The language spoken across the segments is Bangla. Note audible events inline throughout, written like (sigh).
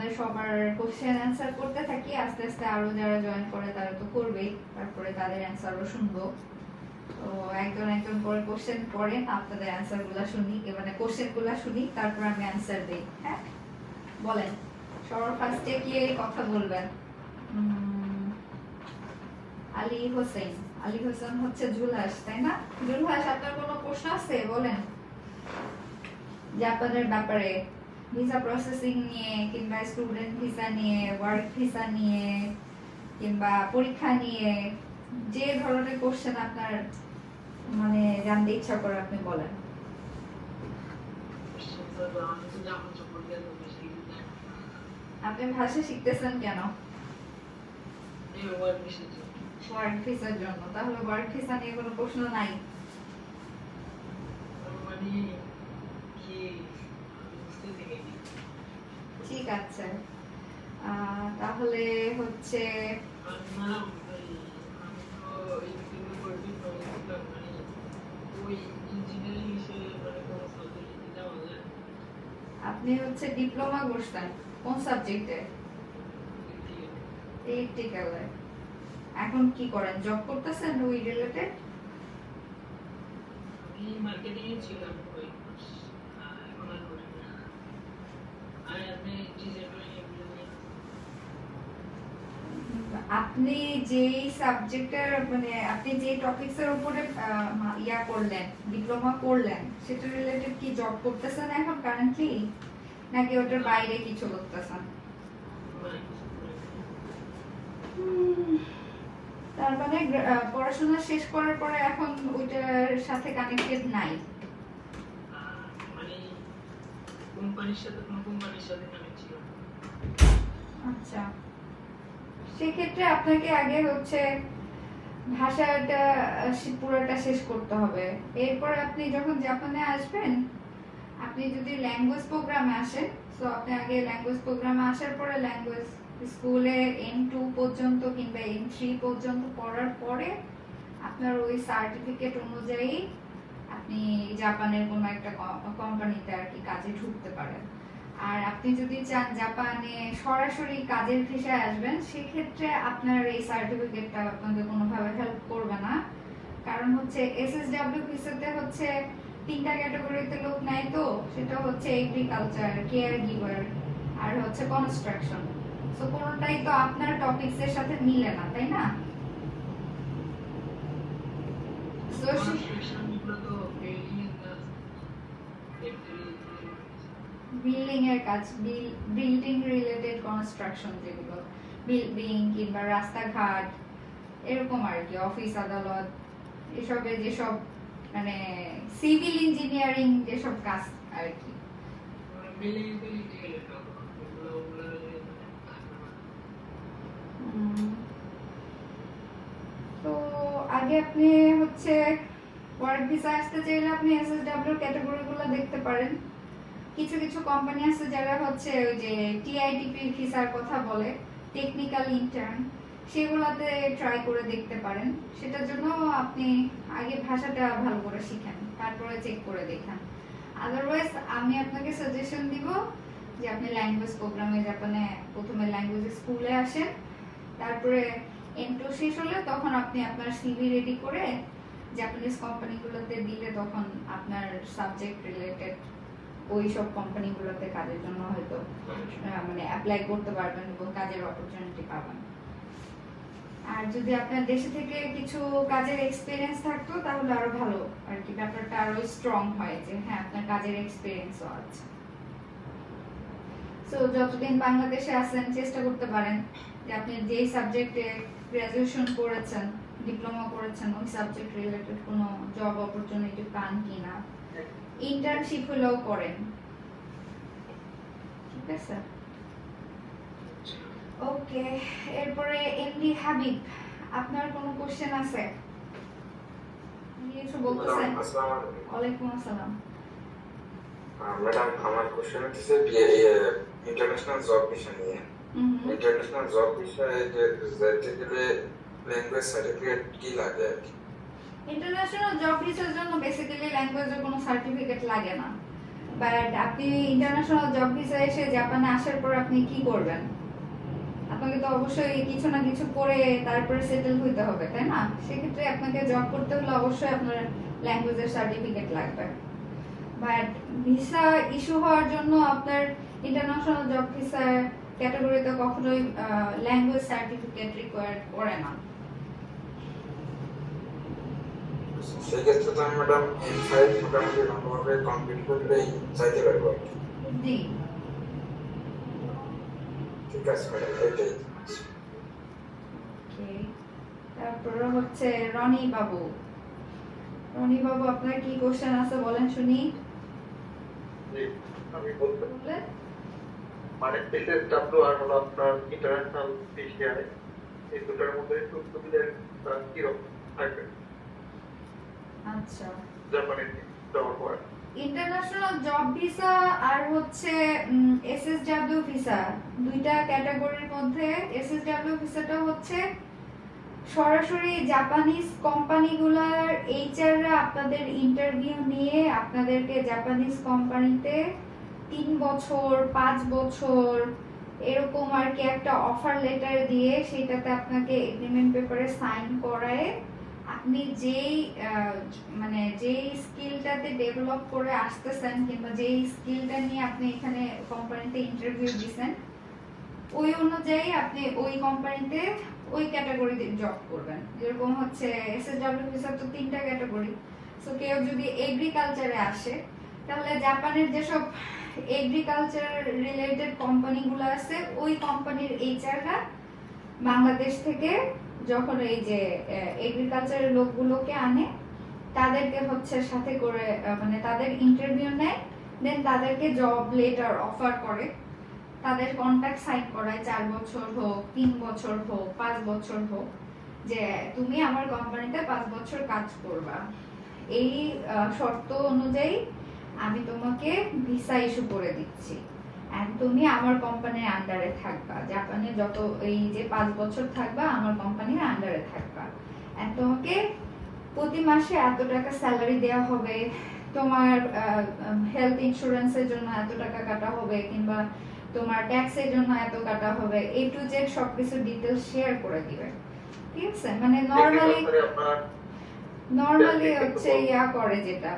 আপনাদের সবার কোশ্চেন অ্যান্সার করতে থাকি, আস্তে আস্তে আরও যারা জয়েন করে তারা তো করবেই। তারপরে তাদের অ্যান্সারও শুনব। তো একজন একজন করে কোশ্চেন করেন, আপনাদের অ্যান্সারগুলা শুনি মানে কোশ্চেনগুলা শুনি, তারপর আমি অ্যান্সার দিই হ্যাঁ? বলেন, সবার ফার্স্টে কি কথা বলবেন। আলী হোসেন আলী হোসেন হচ্ছে জুলহাস, তাই না? জুলহাস, আপনার কোনো প্রশ্ন আছে? বলেন। জাপানের ব্যাপারে ভিসা প্রসেসিং নিয়ে কিংবা স্টুডেন্ট ভিসা নিয়ে ওয়ার্ক ভিসা নিয়ে, কিংবা পরীক্ষা নিয়ে, যে ধরনের কোশ্চেন আপনার মানে জানতে ইচ্ছা করে আপনি বলেন। আপনি ভাষা শিখতেছেন কেন? ওয়ার্ক ভিসার জন্য। তাহলে ওয়ার্ক ভিসা নিয়ে কোনো প্রশ্ন নাই। ঠিক আহ, তাহলে হচ্ছে আপনি হচ্ছে ডিপ্লোমা করছেন কোন সাবজেক্টে? ইলেকট্রিক্যালে এখন কি করেন জব করতেছেন ওই রিলেটেড মার্কেটিং এ ছিলাম কয়েক মাস আহ, এখন আর করি না আর আপনি যেই সাবজেক্টের মানে আপনি যে টপিকস এর উপরে ইয়া করলেন ডিপ্লোমা করলেন সেটা রিলেটেড কি জব করতেছেন এখন কারেন্টলি নাকি ওটার বাইরে কিছু করতেছেন? তার মানে পড়াশোনা শেষ করার পরে এখন ওইটার সাথে কানেক্টেড নাই মানে কোম্পানির সাথে কোন কোম্পানির সাথে ছিল। আচ্ছা। সেক্ষেত্রে আপনাকে আগে হচ্ছে ভাষাটা পুরোটা শেষ করতে হবে। এরপর আপনি যখন জাপানে আসবেন, আপনি যদি ল্যাঙ্গুয়েজ প্রোগ্রামে আসেন তো আপনি আগে ল্যাঙ্গুয়েজ প্রোগ্রামে আসার পরে ল্যাঙ্গুয়েজ স্কুলে এন টু পর্যন্ত কিংবা এন থ্রি পর্যন্ত পড়ার পরে আপনার ওই সার্টিফিকেট অনুযায়ী আপনি জাপানের কোনো একটা কোম্পানিতে আর কি কাজে ঢুকতে পারেন। আর আপনি যদি চান জাপানে সরাসরি কাজের ভিসায় আসবেন, সেক্ষেত্রে আপনার এই সার্টিফিকেটটা আপনাকে কোনোভাবে হেল্প করবে না। কারণ হচ্ছে এসএসডব্লিউ ভিসাতে হচ্ছে তিনটা ক্যাটাগরিতে লোক নেয় তো, সেটা হচ্ছে এগ্রিকালচার কেয়ার গিভার আর হচ্ছে কনস্ট্রাকশন তো কোনোটাই তো আপনার টপিকস এর সাথে মিলে না, তাই না? সে- বিল্ডিং এর কাজ বিল্ডিং রিলেটেড কনস্ট্রাকশন যেগুলো বিল্ডিং কিংবা রাস্তাঘাট, এরকম আর কি অফিস আদালত, এসবে যেসব মানে সিভিল ইঞ্জিনিয়ারিং যেসব কাজ আর কি। তো আগে আপনি হচ্ছে ওয়ার্ক ভিসা আসতে চাইলে আপনি এসএসডব্লিউ ক্যাটাগরিগুলো দেখতে পারেন। কিছু কিছু কোম্পানি আছে যারা হচ্ছে ওই যে টিআইটিপি ভিসার কথা বলে টেকনিক্যাল ইন্টার্ন সেগুলাতে ট্রাই করে দেখতে পারেন। সেটার জন্য আপনি আগে ভাষাটা ভালো করে শিখেন, তারপরে চেক করে দেখেন। আদারওয়াইজ আমি আপনাকে সাজেশন দিব যে আপনি ল্যাঙ্গুয়েজ প্রোগ্রামে জাপানে প্রথমে ল্যাঙ্গুয়েজ স্কুলে আসেন, তারপরে এন্টো শেষ হলে তখন আপনি আপনার সিভি রেডি করে জাপানিজ কোম্পানিগুলোতে দিলে তখন আপনার সাবজেক্ট রিলেটেড ওই সব কোম্পানিগুলোতে কাজের জন্য হয়তো মানে অ্যাপ্লাই করতে পারবেন এবং কাজের অপরচুনিটি পাবেন। আর যদি আপনার দেশে থেকে কিছু কাজের এক্সপিরিয়েন্স থাকতো, তাহলে আরও ভালো। আর কি ব্যাপারটা আরও স্ট্রং হয় যে হ্যাঁ আপনার কাজের এক্সপিরিয়েন্সও আছে। সো যতদিন বাংলাদেশে আছেন, চেষ্টা করতে পারেন যে আপনি যেই সাবজেক্টে গ্রাজুয়েশন করেছেন ডিপ্লোমা করেছেন, ওই সাবজেক্ট রিলেটেড কোনো জব অপরচুনিটি পান কিনা। ইন্টার্নশিপ হলেও করেন। ঠিক আছে? ওকে এরপরে এমডি হাবিব আপনার কোনো কোশ্চেন আছে? কিছু বলতেছেন? ওয়ালাইকুম আসসালাম। ম্যাডাম আমার কোশ্চেন হচ্ছে ইন্টারন্যাশনাল জব ভিসা নিয়ে। ইন্টারন্যাশনাল জব ভিসায় যে যেতে গেলে ল্যাঙ্গুয়েজ সার্টিফিকেট কি লাগে আর কি? ইন্টারন্যাশনাল জব ভিসার জন্য বেসিক্যালি ল্যাঙ্গুয়েজের কোনো সার্টিফিকেট লাগে না। বাট আপনি ইন্টারন্যাশনাল জব ভিসা এসে জাপানে আসার পর আপনি কি করবেন? আপনাকে তো অবশ্যই কিছু না কিছু করে তারপরে সেটেল হইতে হবে, তাই না? সেক্ষেত্রে আপনাকে জব করতে হলে অবশ্যই আপনার ল্যাঙ্গুয়েজের সার্টিফিকেট লাগবে। বাট ভিসা ইস্যু হওয়ার জন্য আপনার ইন্টারন্যাশনাল জব ভিসার ক্যাটাগরিতে কখনোই ল্যাঙ্গুয়েজ সার্টিফিকেট রিকোয়ার করে না। সেক্ষেত্রে তো আমি ম্যাডাম এম ফাইভ মোটামুটি ভালোভাবে কমপ্লিট করলেই চাইতে পারব আর কি। ঠিক আছে ম্যাডাম এটাই। তারপরে হচ্ছে রনি বাবু রনি বাবু আপনার কি কোশ্চেন আছে বলেন শুনি। আমি বলতে বললেন মানে এসএস ডাব্লিউ আর হলো আপনার ইন্টারন্যাশনাল পিসিআই এই দুটার মধ্যে সুবিধা কীরকম থাকবে? আচ্ছা। জাপানের যাওয়ার পর ইন্টারন্যাশনাল জব ভিসা আর হচ্ছে এসএসডব্লিউ ভিসা দুইটা ক্যাটাগরির মধ্যে এসএসডব্লিউ ভিসাটা হচ্ছে সরাসরি জাপানিজ কোম্পানিগুলার এইচআররা আপনাদের ইন্টারভিউ নিয়ে আপনাদেরকে জাপানিজ কোম্পানিতে তিন বছর পাঁচ বছর এরকম আর কি একটা অফার লেটার দিয়ে সেটাতে আপনাকে এগ্রিমেন্ট পেপারে সাইন করায়। আপনি যেই মানে যেই স্কিলটাতে ডেভেলপ করে আসতেছেন কিংবা যেই স্কিলটা নিয়ে আপনি এখানে কোম্পানিতে ইন্টারভিউ দিছেন, ওই অনুযায়ী আপনি ওই কোম্পানিতে ওই ক্যাটাগরিতে জব করবেন। যেরকম হচ্ছে এস এস এসএসডব্লিউ ভিসা তো তিনটা ক্যাটাগরি সো কেউ যদি এগ্রিকালচারে আসে, তাহলে জাপানের যেসব এগ্রিকালচার রিলেটেড কোম্পানিগুলো আছে, ওই কোম্পানির এইচআররা বাংলাদেশ থেকে যখন এই যে এগ্রিকালচারের লোকগুলোকে আনে, তাদেরকে হচ্ছে সাথে করে মানে তাদের ইন্টারভিউ নেয় দেন তাদেরকে জব লেটার অফার করে। তাদের কন্ট্রাক্ট সাইন করায়, চার বছর হোক, তিন বছর হোক, পাঁচ বছর হোক, যে তুমি আমার কোম্পানিতে পাঁচ বছর কাজ করবা। এই শর্ত অনুযায়ী আমি তোমাকে ভিসা ইস্যু করে দিচ্ছি। তুমি আমার কোম্পানির আন্ডারে থাকবা। জাপানে যত এই যে পাঁচ বছর থাকবা আমার কোম্পানির আন্ডারে থাকবা। তোমাকে প্রতি মাসে এত টাকা স্যালারি দেওয়া হবে তোমার হেলথ ইন্স্যুরেন্সের জন্য এত টাকা কাটা হবে কিংবা তোমার ট্যাক্সের জন্য এত কাটা হবে এ টু জেড সবকিছু ডিটেলস শেয়ার করে দিবে। ঠিক আছে? মানে নর্মালি নর্মালি হচ্ছে ইয়া করে যেটা।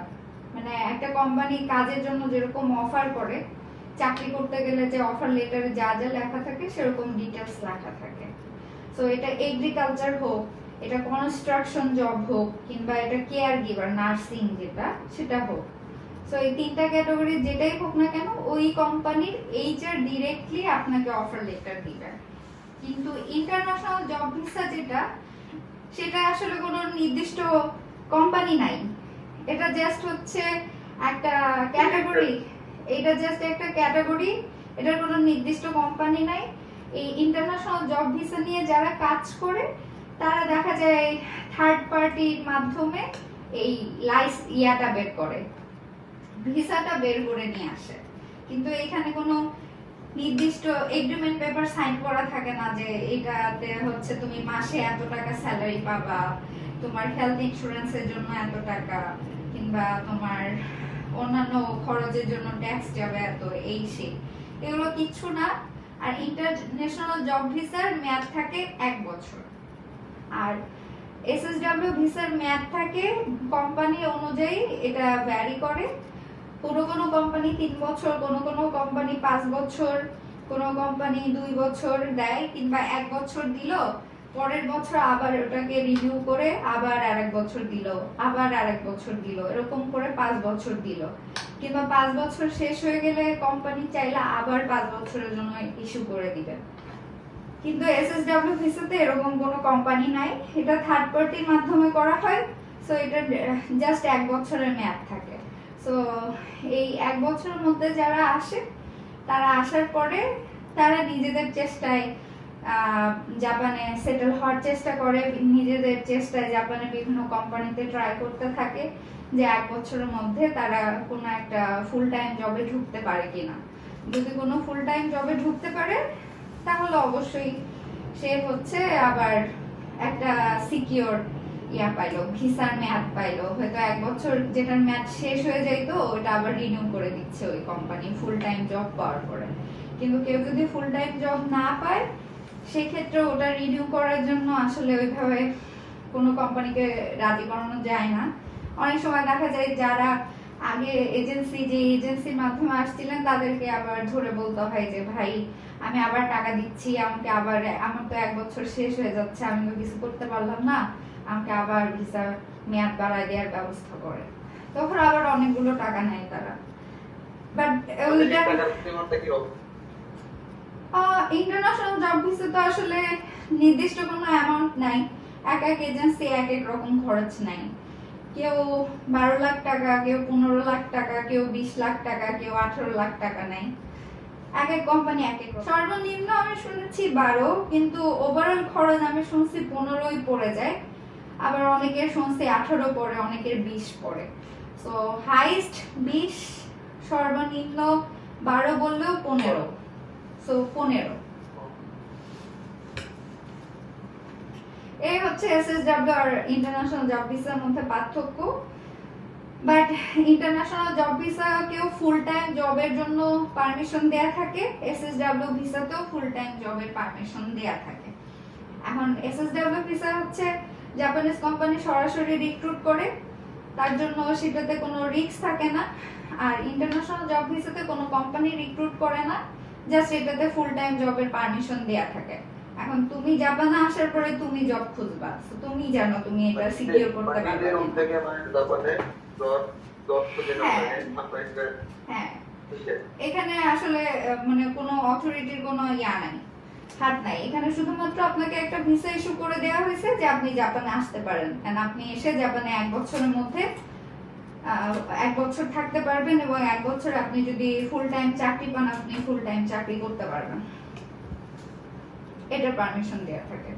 মানে একটা কোম্পানি কাজের জন্য যেরকম অফার করে চাকরি করতে গেলে যে অফার লেটারে যা যা লেখা থাকে, সেরকম ডিটেলস লেখা থাকে। সো এটা এগ্রিকালচার হোক, এটা কনস্ট্রাকশন জব হোক, কিংবা এটা কেয়ার গিভার নার্সিং যেটা, সেটা হোক। সো এই তিনটা ক্যাটাগরি যেটাই হোক না কেন, ওই কোম্পানির এইচআর ডিরেক্টলি আপনাকে অফার লেটার দিবে। কিন্তু ইন্টারন্যাশনাল জব ভিসা যেটা, সেটা আসলে কোনো নির্দিষ্ট কোম্পানি নাই। এটা জাস্ট হচ্ছে একটা ক্যাটাগরি এটা জাস্ট একটা ক্যাটাগরি এটার কোনো নির্দিষ্ট কোম্পানি নাই। এই ইন্টারন্যাশনাল জব ভিসা নিয়ে যারা কাজ করে, তারা দেখা যায় থার্ড পার্টির মাধ্যমে এই লাইস ইয়াটা বের করে ভিসাটা বের করে নিয়ে আসে। কিন্তু এখানে কোনো নির্দিষ্ট এগ্রিমেন্ট পেপার সাইন করা থাকে না যে এটাতে হচ্ছে তুমি মাসে এত টাকা স্যালারি পাবা, তোমার হেলথ ইন্স্যুরেন্সের জন্য এত টাকা, কিংবা তোমার অন্যান্য খরচের জন্য ট্যাক্স যাবে এত এই সেই। এগুলো কিচ্ছু না। আর ইন্টারন্যাশনাল জব ভিসার মেয়াদ থাকে এক বছর। আর এসএসডব্লিউ ভিসার মেয়াদ থাকে কোম্পানি অনুযায়ী, এটা ভ্যারি করে। কোনো কোনো কোম্পানি তিন বছর, কোনো কোনো কোম্পানি পাঁচ বছর, কোনো কোম্পানি দুই বছর দেয় কিংবা এক বছর দিল পরের বছর আবার ওটাকে রিনিউ করে আবার আরেক বছর দিল, আবার আরেক বছর দিল, এরকম করে পাঁচ বছর দিল। কিংবা পাঁচ বছর শেষ হয়ে গেলে কোম্পানি চাইলে আবার পাঁচ বছরের জন্য ইস্যু করে দিবে। কিন্তু এসএসডব্লিউ ভিসাতে এরকম কোনো কোম্পানি নাই। এটা থার্ড পার্টির মাধ্যমে করা হয় সো এটা জাস্ট এক বছরের মেয়াদ থাকে। সো এই এক বছরের মধ্যে যারা আসে, তারা আসার পরে তারা নিজেদের চেষ্টায় জাপানে সেটেল হওয়ার চেষ্টা করে। নিজেদের চেষ্টায় জাপানে বিভিন্ন কোম্পানিতে ট্রাই করতে থাকে যে এক বছরের মধ্যে তারা কোনো একটা ফুল টাইম জবে ঢুকতে পারে কিনা। যদি কোনো ফুল টাইম জবে ঢুকতে পারে, তাহলে অবশ্যই সে হচ্ছে আবার একটা সিকিওর ইয়া পাইলো, ভিসার মেয়াদ পাইলো। হয়তো এক বছর যেটার মেয়াদ শেষ হয়ে যাইতো ওটা আবার রিনিউ করে দিচ্ছে ওই কোম্পানি ফুল টাইম জব পাওয়ার পরে। কিন্তু কেউ যদি ফুল টাইম জব না পায় সেক্ষেত্রে ওটা রিনিউ করার জন্য আসলে ওইভাবে কোনো কোম্পানিকে রাজি করানো যায় না। অনেক সময় দেখা যায় যারা আগে এজেন্সি যে এজেন্সির মাধ্যমে আসছিলেন তাদেরকে আবার ধরে বলতে হয় যে ভাই আমি আবার টাকা দিচ্ছি আমাকে আবার আমার তো এক বছর শেষ হয়ে যাচ্ছে আমি তো কিছু করতে পারলাম না। আমাকে আবার ভিসা মেয়াদ বাড়ায় দেওয়ার ব্যবস্থা করে। তখন আবার অনেকগুলো টাকা নেয় তারা। বাট ওইটা ইন্টারন্যাশনাল জব ভিসা তো আসলে নির্দিষ্ট কোনো অ্যামাউন্ট নাই। এক এক এজেন্সি এক এক রকম খরচ নাই। কেউ বারো লাখ টাকা, কেউ পনেরো লাখ টাকা, কেউ বিশ লাখ টাকা, কেউ আঠারো লাখ টাকা নেয় এক এক কোম্পানি এক এক সর্বনিম্ন আমি শুনেছি বারো, কিন্তু ওভারঅল খরচ আমি শুনছি পনেরোই পড়ে যায়। আবার অনেকের শুনছি আঠারো পড়ে, অনেকের বিশ পড়ে। তো হাইস্ট বিশ, সর্বনিম্ন বারো বললেও পনেরো। সো পনেরো। এই হচ্ছে এসএসডব্লিউ আর ইন্টারন্যাশনাল জব ভিসার মধ্যে পার্থক্য। বাট ইন্টারন্যাশনাল জব ভিসাকেও ফুল টাইম জবের জন্য পারমিশন দেয়া থাকে। এসএসডব্লিউ ভিসাতেও ফুল টাইম জবের পারমিশন দেয়া থাকে। এখন এসএসডব্লিউ ভিসা হচ্ছে জাপানিজ কোম্পানি সরাসরি রিক্রুট করে। তার জন্য সেটাতে কোনো রিস্ক থাকে না। আর ইন্টারন্যাশনাল জব ভিসাতে কোনো কোম্পানি রিক্রুট করে না। জাস্ট এটাতে ফুল টাইম জবের পারমিশন দেয়া থাকে। এখন তুমি জাপানে আসার পরে তুমি জব খুঁজবা। তুমি জানো তুমি এটা সিকিউর করতে পারবে মানে জাপানে দশ দশ দিন হ্যাঁ। হ্যাঁ। এখানে আসলে মানে কোনো অথরিটির কোনো ইয়া নাই হাত নাই। এখানে শুধুমাত্র আপনাকে একটা ভিসা ইস্যু করে দেওয়া হয়েছে যে আপনি জাপানে আসতে পারেন। আপনি এসে জাপানে এক বছরের মধ্যে এক বছর থাকতে পারবেন এবং এক বছর আপনি যদি ফুল টাইম চাকরি পান আপনি ফুল টাইম চাকরি করতে পারবেন। এটা পারমিশন দেওয়া থাকে।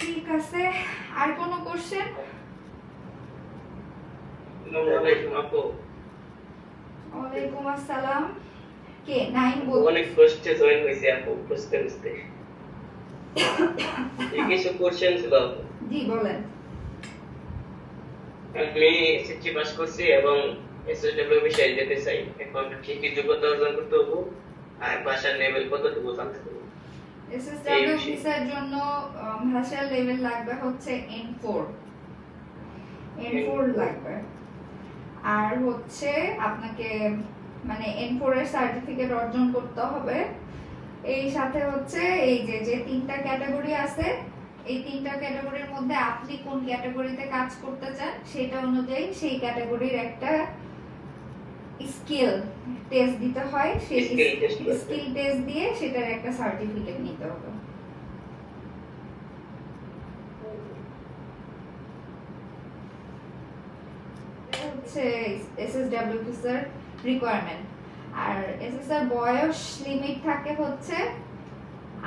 ঠিক আছে আর কোনো কোশ্চেন ওয়ালাইকুম আসসালাম। কে? নাইম বল। অনেক কষ্টে জয়েন হয়েছে আপু বুঝতে বুঝতে। (coughs) কিছু কোশ্চেন ছিল জি বলেন। আমি এসএসসি পাস করছি এবং এসএসডব্লিউ বিষয়ে যেতে চাই। এখন কি কি যোগ্যতা অর্জন করতে হব আর ভাষার লেভেল কতটুকু জানতে হবে এসএসডব্লিউ ভিসার জন্য ভাষার লেভেল লাগবে হচ্ছে N4 N4 লাগবে। আর হচ্ছে আপনাকে মানে N4 এর সার্টিফিকেট অর্জন করতে হবে। এই সাথে হচ্ছে এই যে যে তিনটা ক্যাটাগরি আছে এই তিনটা ক্যাটাগরির মধ্যে আপনি কোন ক্যাটাগরিতে কাজ করতে চান সেটা অনুযায়ী সেই ক্যাটাগরির একটা স্কিল টেস্ট দিতে হয়। সেই। স্কিল টেস্ট দিয়ে সেটার একটা সার্টিফিকেট নিতে হবে। হচ্ছে এসএসডব্লিউ রিকোয়ারমেন্ট আর এসএসআর বয়স লিমিট থাকে হচ্ছে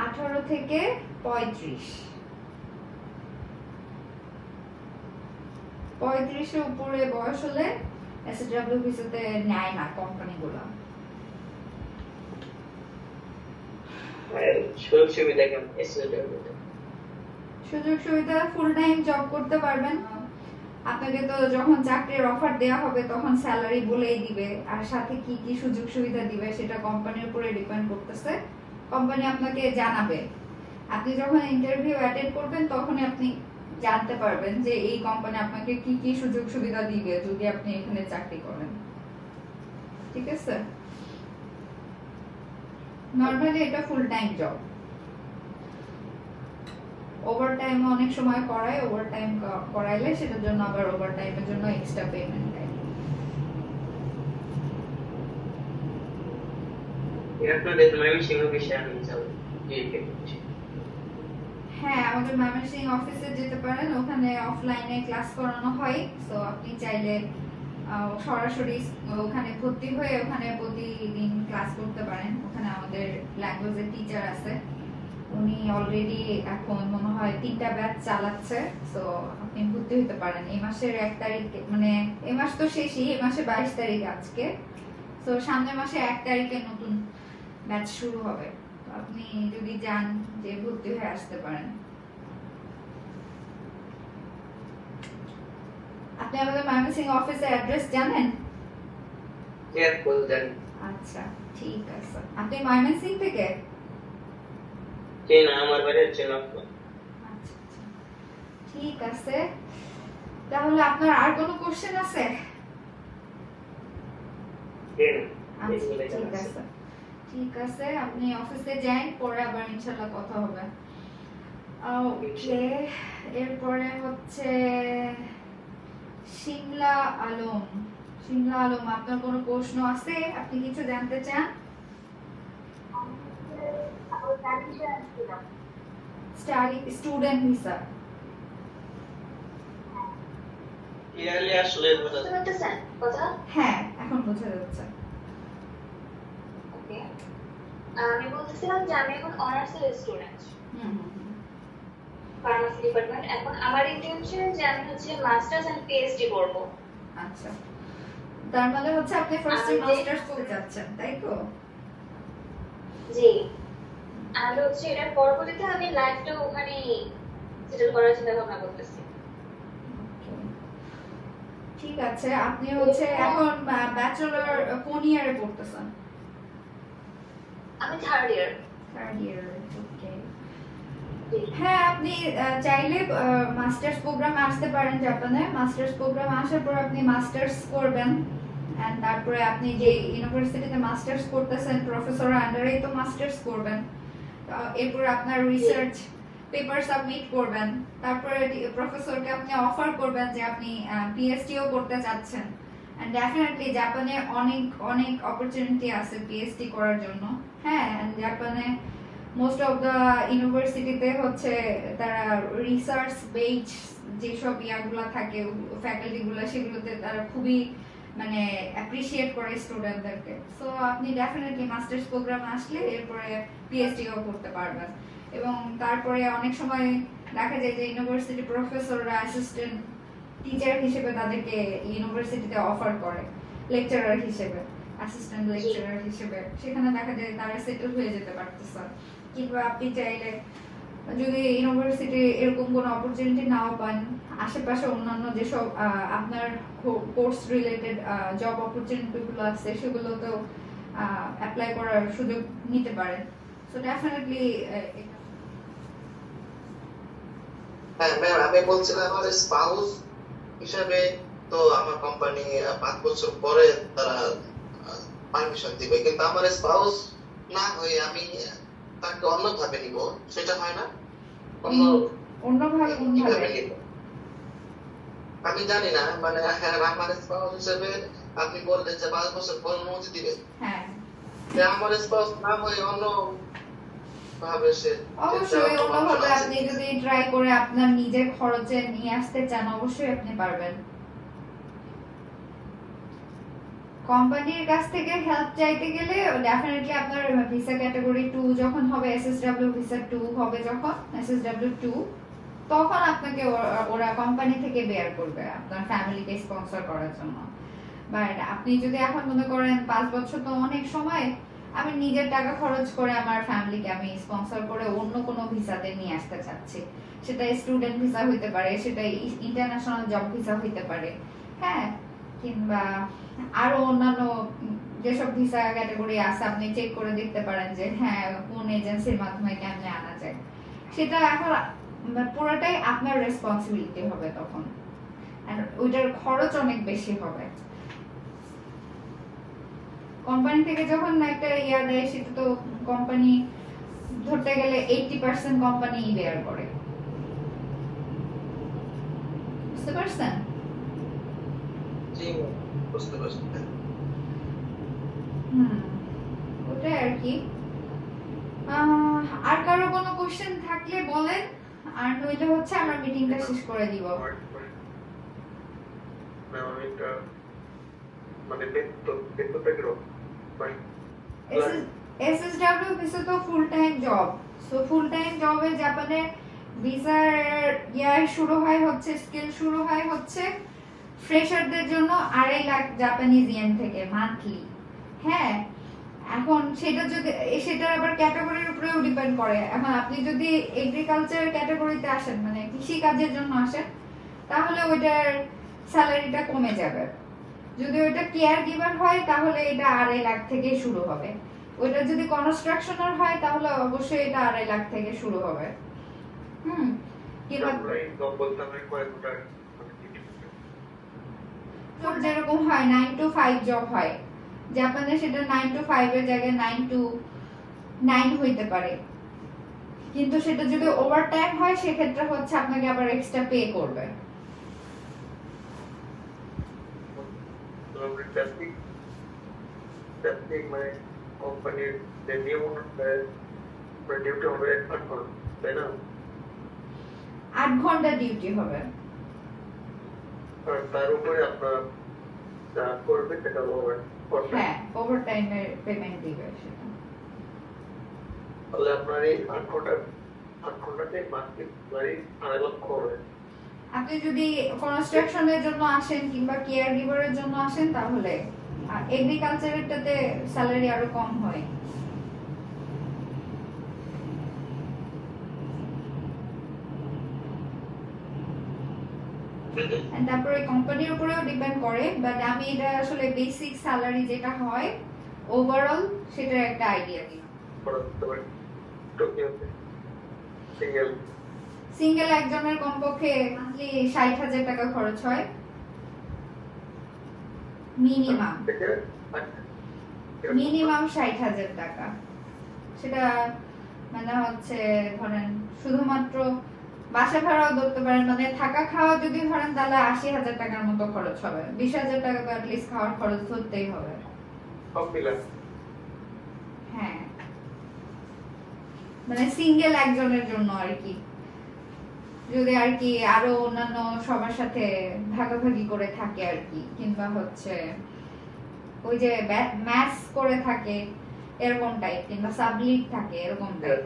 আঠারো থেকে পঁয়ত্রিশ। পঁয়ত্রিশের উপরে বয়স হলে এসএসডব্লিউ ভিসাতে নেয় না কোম্পানিগুলো সুযোগ সুবিধা কেমন সুযোগ সুবিধা ফুল টাইম জব করতে পারবেন। আপনাকে তো যখন চাকরির অফার দেওয়া হবে তখন স্যালারি বলেই দিবে। আর সাথে কি কি সুযোগ সুবিধা দিবে সেটা কোম্পানির উপরে ডিপেন্ড করতেছে। কোম্পানি আপনাকে জানাবে। আপনি যখন ইন্টারভিউ অ্যাটেন্ড করবেন তখনই আপনি জানতে পারবেন যে এই কোম্পানি আপনাকে কি কি সুযোগ সুবিধা দিবে যদি আপনি এখানে চাকরি করেন। ঠিক আছে? নর্মালি এটা full time job overtime অনেক সময় করায় ওভার টাইম করাইলে সেটার জন্য আবার ওভার টাইমের জন্য এক্সট্রা পেমেন্ট দেয়। আপনাদের ময়মনসিংহ বিষয়ে আমি যাব হ্যাঁ আমাদের ময়মনসিং অফিসে যেতে পারেন। ওখানে অফলাইনে ক্লাস করানো হয়। তো আপনি চাইলে সরাসরি ওখানে ভর্তি হয়ে ওখানে প্রতিদিন ক্লাস করতে পারেন। ওখানে আমাদের ল্যাঙ্গুয়েজের টিচার আছে। উনি অলরেডি এখন মনে হয় তিনটা ব্যাচ চালাচ্ছে। তো আপনি ভর্তি হতে পারেন। এই মাসের এক তারিখ মানে এই মাস তো শেষই এই মাসে বাইশ তারিখ আজকে। তো সামনের মাসে এক তারিখে নতুন ব্যাচ শুরু হবে। আপনি যদি যান যে ভর্তি হয়ে আসতে পারেন আপনি আমাদের ময়মনসিংহ অফিসের অ্যাড্রেস জানেন হ্যাঁ বলতেন আচ্ছা ঠিক আছে আপনি ময়মনসিং থেকে জি না আমার বাড়ি হচ্ছে ঠিক আছে তাহলে আপনার আর কোনো কোশ্চেন আছে ঠিক আছে ঠিক আছে আপনি অফিসে যান পরে আবার ইনশাল্লাহ কথা হবে। ওকে এরপরে হচ্ছে শিমলা আলম। শিমলা আলম আপনার কোনো প্রশ্ন আছে? আপনি কিছু জানতে চান? Study student visa. ক্লিয়ারলি আসলে বোঝা কথা হ্যাঁ এখন বোঝা যাচ্ছে। আমি বলতেছিলাম যে আমি এখন অনার্সের স্টুডেন্ট হুম হুম হুম। ফার্মাসি ডিপার্টমেন্ট এখন আমার ইন্টেনশন যে আমি হচ্ছে মাস্টার্স এন্ড পিএইচডি করব। আচ্ছা। তার মানে হচ্ছে আপনি ফার্স্ট যে- মাস্টার্স করতে যাচ্ছেন তাই তো? জি। আর হচ্ছে এটার পরবর্তীতে আমি লাইফটা ওখানে সেটেল করার চিন্তা ভাবনা করতেছি। ঠিক আছে আপনি হচ্ছে এখন ব্যাচেলর কোন ইয়ারে পড়তেছেন? আমি থার্ড ইয়ার থার্ড ইয়ার হ্যাঁ আপনি চাইলে মাস্টার্স প্রোগ্রামে আসতে পারেন জাপানে। মাস্টার্স প্রোগ্রামে আসার পর আপনি মাস্টার্স করবেন। এন্ড তারপরে আপনি যে ইউনিভার্সিটিতে মাস্টার্স করতেছেন প্রফেসর আন্ডারেই তো মাস্টার্স করবেন। এরপর আপনার রিসার্চ পেপার সাবমিট করবেন। তারপরে প্রফেসরকে আপনি অফার করবেন যে আপনি পিএইচডিও করতে চাচ্ছেন। এন্ড ডেফিনেটলি জাপানে অনেক অনেক অপরচুনিটি আছে পিএইচডি করার জন্য। হ্যাঁ জাপানে মোস্ট অফ দ্য ইউনিভার্সিটিতে হচ্ছে তারা রিসার্চ বেজ যেসব ইয়াগুলো থাকে ফ্যাকাল্টিগুলো সেগুলোতে তারা খুবই মানে অ্যাপ্রিসিয়েট করে স্টুডেন্টদেরকে সো আপনি ডেফিনেটলি মাস্টার্স প্রোগ্রামে আসলে এরপরে পিএইচডিও করতে পারবেন। এবং তারপরে অনেক সময় দেখা যায় যে ইউনিভার্সিটি প্রফেসররা অ্যাসিস্ট্যান্ট টিচার হিসেবে তাদেরকে ইউনিভার্সিটিতে অফার করে লেকচারার হিসেবে। অ্যাসিস্ট্যান্ট লেকচারার হিসেবে, সেখানে দেখা যায় তারা সেটেল হয়ে যেতে পারতেছে। কিংবা আপনি চাইলে যদি ইউনিভার্সিটি এরকম কোনো অপরচুনিটি নাও পান, আশেপাশে অন্যান্য যেসব আপনার কোর্স রিলেটেড জব অপরচুনিটিগুলো আছে, সেগুলোতেও অ্যাপ্লাই করার সুযোগ নিতে পারেন। সো ডেফিনেটলি হ্যাঁ ম্যাম আমি বলছিলাম আমার স্পাউস হিসাবে তো আমার কোম্পানি পাঁচ বছর পরে তারা পারমিশন দিবে কিন্তু আমার স্পাউস না হয়ে আমি তাকে অন্যভাবে নিব সেটা হয় না? অন্য অন্যভাবে কীভাবে কোনভাবে নিব? আমি জানি না মানে হ্যাঁ, আমার স্পাউস হিসেবে আপনি বললেন যে পাঁচ বছর পর অনুমতি দিবে। হ্যাঁ। আমার স্পাউস না হয়ে অন্য ভাবে সে অবশ্যই যেটা অন্যভাবে আপনি যদি ট্রাই করে আপনার নিজের খরচে নিয়ে আসতে চান অবশ্যই আপনি পারবেন। কোম্পানির কাছ থেকে হেল্প চাইতে গেলে ডেফিনেটলি আপনার ভিসা ক্যাটাগরি টু যখন হবে এসএসডব্লিউ ভিসা টু হবে যখন এসএসডব্লিউ টু তখন আপনাকে ওরা- কোম্পানি থেকে বেয়ার করবে আপনার ফ্যামিলিকে স্পন্সর করার জন্য। বাট আপনি যদি এখন মনে করেন পাঁচ বছর তো অনেক সময়, আমি নিজের টাকা খরচ করে আমার ফ্যামিলিকে আমি স্পন্সর করে অন্য কোনো ভিসাতে নিয়ে আসতে চাচ্ছি। সেটা স্টুডেন্ট ভিসা হইতে পারে, সেটা ইন্টারন্যাশনাল জব ভিসা হইতে পারে। হ্যাঁ কিংবা আরও অন্যান্য যেসব ভিসা ক্যাটাগরি আছে, আপনি চেক করে দেখতে পারেন যে হ্যাঁ কোন এজেন্সির মাধ্যমে কেমনে আনা যায়। সেটা এখন পুরোটাই আপনার রেসপন্সিবিলিটি হবে তখন। ওইটার খরচ অনেক বেশি হবে। কোম্পানি থেকে যখন একটা ইয়া দেয়, সেটা তো কোম্পানি ধরতে গেলে এইটি পার্সেন্ট কোম্পানি বেয়ার করে। বুঝতে পারছেন? ম্যাম, বুঝতে পারছি হুম ওটাই আর কি। আর কারও কোনো কোশ্চেন থাকলে বলেন আর নইলে হচ্ছে আমরা মিটিংটা শেষ করে দিব। ম্যাম আমি একটা মানে বেতন বেতনটা কীরকম এসএসডব্লিউ ভিসা তো full time job so full time জবে জাপানে ভিসার ইয়ার শুরু হয় হচ্ছে স্কিল শুরু হয় হচ্ছে ফ্রেশারদের জন্য আড়াই লাখ জাপানিজ ইয়েন থেকে মান্থলি হ্যাঁ এখন সেটা যদি, এ সেটার আবার ক্যাটাগরির উপরেও ডিপেন্ড করে। এখন আপনি যদি এগ্রিকালচার ক্যাটাগরিতে আসেন মানে কৃষি কাজের জন্য আসেন, তাহলে ওইটার স্যালারিটা কমে যাবে। যদি ওইটা কেয়ার গিভার হয়, তাহলে এটা আড়াই লাখ থেকে শুরু হবে। ওইটা যদি কনস্ট্রাকশনার হয়, তাহলে অবশ্যই এটা আড়াই লাখ থেকে শুরু হবে। হুম কিংবা আমরা এই জব বলতে আমরা কয়েক ঘণ্টা মানে duty করি। Job যেরকম হয় নাইন টু ফাইভ জব হয়। জাপানে সেটা নাইন টু ফাইভ এর জায়গায় নাইন টু নাইন হইতে পারে। কিন্তু সেটা যদি ওভার টাইম হয় সেক্ষেত্রে হচ্ছে আপনাকে আবার এক্সট্রা পে করবে। মানে কোম্পানির যে নিয়ম অনুসারে ডিউটি হবে আট ঘণ্টা। তাই না? আট ঘণ্টা ডিউটি হবে। তার উপরে আপনার যা করবে সেটা ওভার হ্যাঁ ওভার টাইমের পেমেন্ট দিবে সেটা। তাহলে আপনার এই আট ঘণ্টা আট ঘন্টাতে মাসিক বাড়ি আড়াই লক্ষ হবে। আপনি যদি কনস্ট্রাকশনের জন্য আসেন কিংবা কেয়ার গিভারের জন্য আসেন তাহলে এগ্রিকালচারেরটাতে স্যালারি আরও কম হয়। তারপরে কোম্পানির উপরেও ডিপেন্ড করে বাট আমি এটা আসলে বেসিক স্যালারি যেটা হয় ওভারঅল সেটার একটা আইডিয়া দিলাম। সিঙ্গেল সিঙ্গেল একজনের কমপক্ষে মান্থলি ষাট হাজার টাকা খরচ হয়। মিনিমাম মিনিমাম ষাট হাজার টাকা। সেটা মানে হচ্ছে ধরেন শুধুমাত্র বাসা ভাড়াও ধরতে পারেন মানে থাকা খাওয়া যদি ধরেন তাহলে আশি হাজার টাকার মতো খরচ হবে। বিশ হাজার টাকা তো অ্যাটলিস্ট খাওয়ার খরচ ধরতেই হবে। হ্যাঁ। মানে সিঙ্গেল একজনের জন্য আর কি। যদি আর কি আরও অন্যান্য সবার সাথে ভাগাভাগি করে থাকে আর কি কিংবা হচ্ছে ওই যে ম্যাচ করে থাকে এরকম টাইপ কিংবা সাবলিট থাকে এরকম টাইপ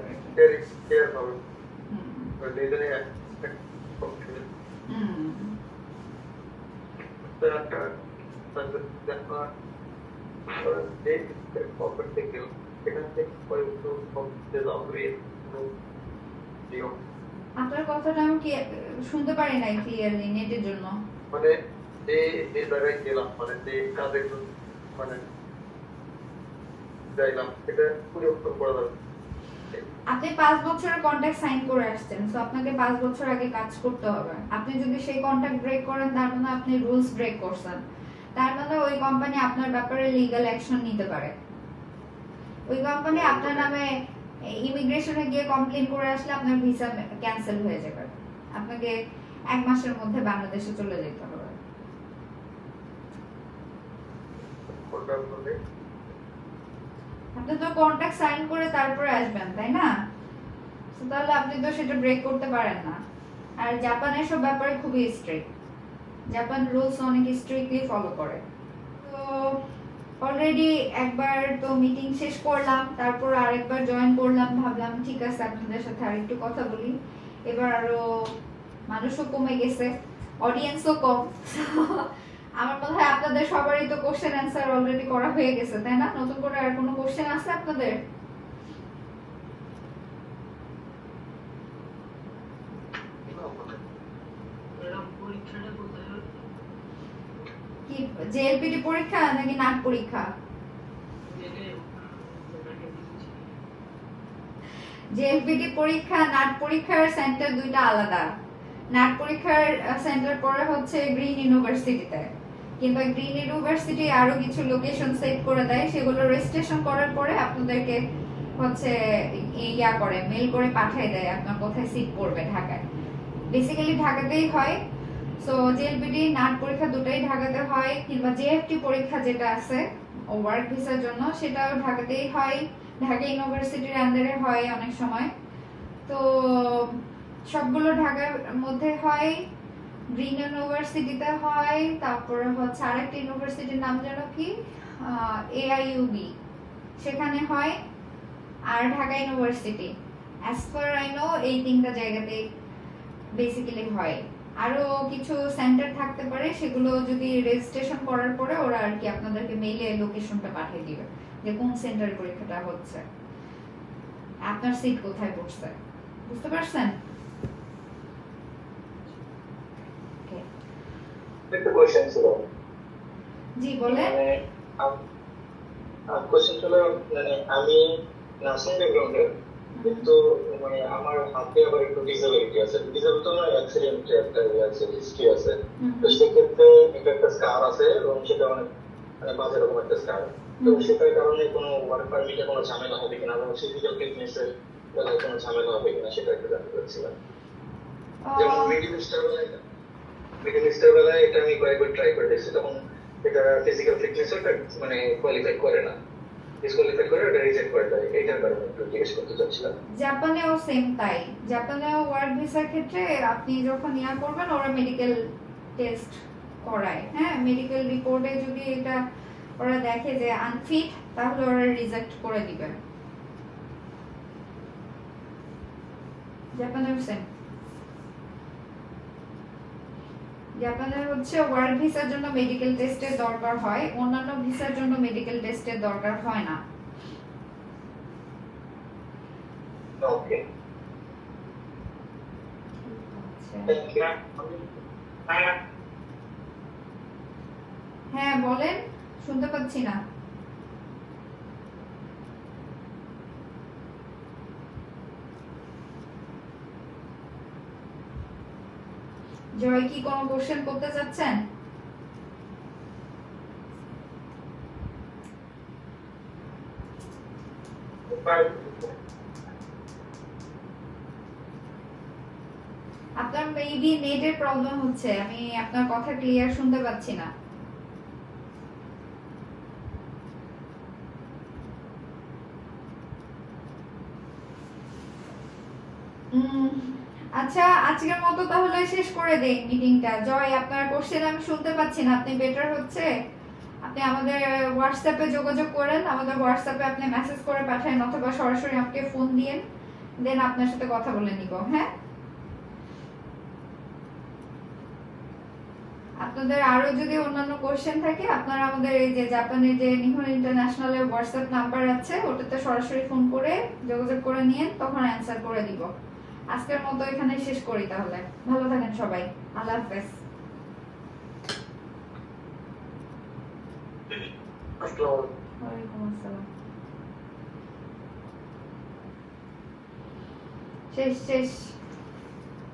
আপনার কথাটা আমি কি শুনতে পারি নাই ক্লিয়ারলি নেটের জন্য? মানে যে যে জায়গায় গেলাম মানে যে কাজের জন্য মানে যাইলাম। এটা পরিবর্তন করা যাবে আপনি পাঁচ বছরের কন্ট্রাক্ট সাইন করে আসছেন সো আপনাকে পাঁচ বছর আগে কাজ করতে হবে। আপনি যদি সেই কন্ট্রাক্ট ব্রেক করেন, তার মানে আপনি রুলস ব্রেক করছেন। তার মানে ওই কোম্পানি আপনার ব্যাপারে লিগ্যাল অ্যাকশন নিতে পারে। ওই কোম্পানি আপনার নামে ইমিগ্রেশনে গিয়ে কমপ্লেন করে আসলে আপনার ভিসা ক্যান্সেল হয়ে যাবে। আপনাকে এক মাসের মধ্যে বাংলাদেশে চলে যেতে হবে। আপনি তো কন্ট্রাক্ট সাইন করে তারপরে আসবেন, তাই না? তাহলে আপনি তো সেটা ব্রেক করতে পারেন না। আর জাপানের সব ব্যাপারে খুবই স্ট্রিক্ট জাপান রুলস অনেক স্ট্রিক্টলি ফলো করে। তো অলরেডি একবার তো মিটিং শেষ করলাম, তারপর আরেকবার জয়েন করলাম, ভাবলাম, ঠিক আছে, আপনাদের সাথে আরেকটু কথা বলি। এবার আরও মানুষও কমে গেছে অডিয়েন্সও কম। আমার মনে হয় আপনাদের সবারই তো কোশ্চেন অ্যান্সার অলরেডি করা হয়ে গেছে, তাই না? নতুন করে আর কোনো কোশ্চেন আছে আপনাদের? জেএলপিটি পরীক্ষা নাকি নাট পরীক্ষা? জেএলপিটি পরীক্ষা, নাট পরীক্ষার সেন্টার দুইটা আলাদা। নাট পরীক্ষার সেন্টার পরে হচ্ছে গ্রিন ইউনিভার্সিটিতে কিংবা গ্রিন ইউনিভার্সিটি আরও কিছু লোকেশন সেট করে দেয়, সেগুলো রেজিস্ট্রেশন করার পরে আপনাদেরকে হচ্ছে ইয়া করে মেল করে পাঠিয়ে দেয় আপনার কোথায় সিট পড়বে ঢাকায়। বেসিক্যালি ঢাকাতেই হয়। সো জেএলপিটি নাট পরীক্ষা দুটাই ঢাকাতে হয়, কিংবা জেএফটি পরীক্ষা যেটা আছে ওয়ার্ক ভিসার জন্য, সেটাও ঢাকাতেই হয়। ঢাকা ইউনিভার্সিটির আন্ডারে হয় অনেক সময়। তো, সবগুলো ঢাকার মধ্যে হয়। গ্রিন ইউনিভার্সিটিতে হয়, তারপরে হচ্ছে আরেকটা ইউনিভার্সিটির নাম যেন কি? এআইইউবি সেখানে হয় আর Dhaka university. As per I know এই তিনটা জায়গাতে বেসিক্যালি হয়। আরও কিছু সেন্টার থাকতে পারে, সেগুলো যদি রেজিস্ট্রেশন করার পরে ওরা আর কি আপনাদেরকে মেইলে লোকেশনটা পাঠিয়ে দিবে যে কোন সেন্টারে পরীক্ষাটা হচ্ছে। আপনার সিট কোথায় পড়ছে? বুঝতে পারছেন? একটা কোয়েশ্চেন ছিল জি বলেন। মানে কোয়েশ্চেন ছিল মানে আমি নার্সিং ব্যাকগ্রাউন্ডের কিন্তু মানে আমার হাতে আবার একটু ডিসেবিলিটি আছে। ডিসেবিলিটি তো আমার অ্যাক্সিডেন্ট একটা আছে হিস্ট্রি আছে। তো সেক্ষেত্রে এটা একটা স্কার আছে এবং সেটা অনেক মানে বাজে রকম একটা স্কার তো। সেটার কারণে কোনো ওয়ার্ক পারমিটে কোনো ঝামেলা হবে কিনা এবং ফিজিক্যাল ফিটনেসের বেলায় কোনো ঝামেলা হবে কিনা সেটা একটু জানতে চাচ্ছিলাম। যেমন মিডিল স্টার বেলায় মিডিল স্টার বেলায় এটা আমি কয়েকবার ট্রাই করে দেখছি তখন এটা ফিজিক্যাল ফিটনেস মানে কোয়ালিফাই করে না ডিসকোয়ালিফাই করে এটা রিজেক্ট করে দেয় এইটার কারণে একটু জিজ্ঞেস করতে চাচ্ছিলাম জাপানেও সেম তাই জাপানেও ওয়ার্ক ভিসার ক্ষেত্রে আপনি যখন ইয়া করবেন ওরা মেডিকেল টেস্ট করায় হ্যাঁ মেডিকেল রিপোর্টে যদি এটা ওরা দেখে যে আনফিট তাহলে ওরা রিজেক্ট করে দিবে জাপানেও সেম হচ্ছে ওয়ার্ক ভিসার জন্য মেডিকেল টেস্টের দরকার হয় অন্যান্য ভিসার জন্য মেডিকেল টেস্টের দরকার হয় না। ওকে হ্যাঁ বলেন শুনতে পাচ্ছি না। জয় কি কোনো কোশ্চেন করতে চাচ্ছেন? আপনার মেবি নেটের প্রবলেম হচ্ছে আমি আপনার কথা ক্লিয়ার শুনতে পাচ্ছি না। উম, আচ্ছা আজকের মতো তাহলে শেষ করে দেই মিটিংটা জয়, আপনার কোশ্চেন আমি শুনতে পাচ্ছি না। আপনি বেটার হচ্ছে? আপনি আমাদের হোয়াটসঅ্যাপে যোগাযোগ করেন। আমাদের হোয়াটসঅ্যাপে আপনি মেসেজ করে পাঠান অথবা সরাসরি আমাকে ফোন দিয়েন। দেন আপনার সাথে কথা বলে নিব হ্যাঁ? আপনাদের আরও যদি অন্যান্য কোশ্চেন থাকে, আপনারা আমাদের এই যে জাপানের যে নিহন ইন্টারন্যাশনালের হোয়াটসঅ্যাপ নাম্বার আছে, ওটাতে সরাসরি ফোন করে যোগাযোগ করে নিয়ে তখন অ্যান্সার করে দিব। আজকের মতো এখানে শেষ করি তাহলে। ভালো থাকেন সবাই। আল্লাহ হাফেজ। শেষ শেষ।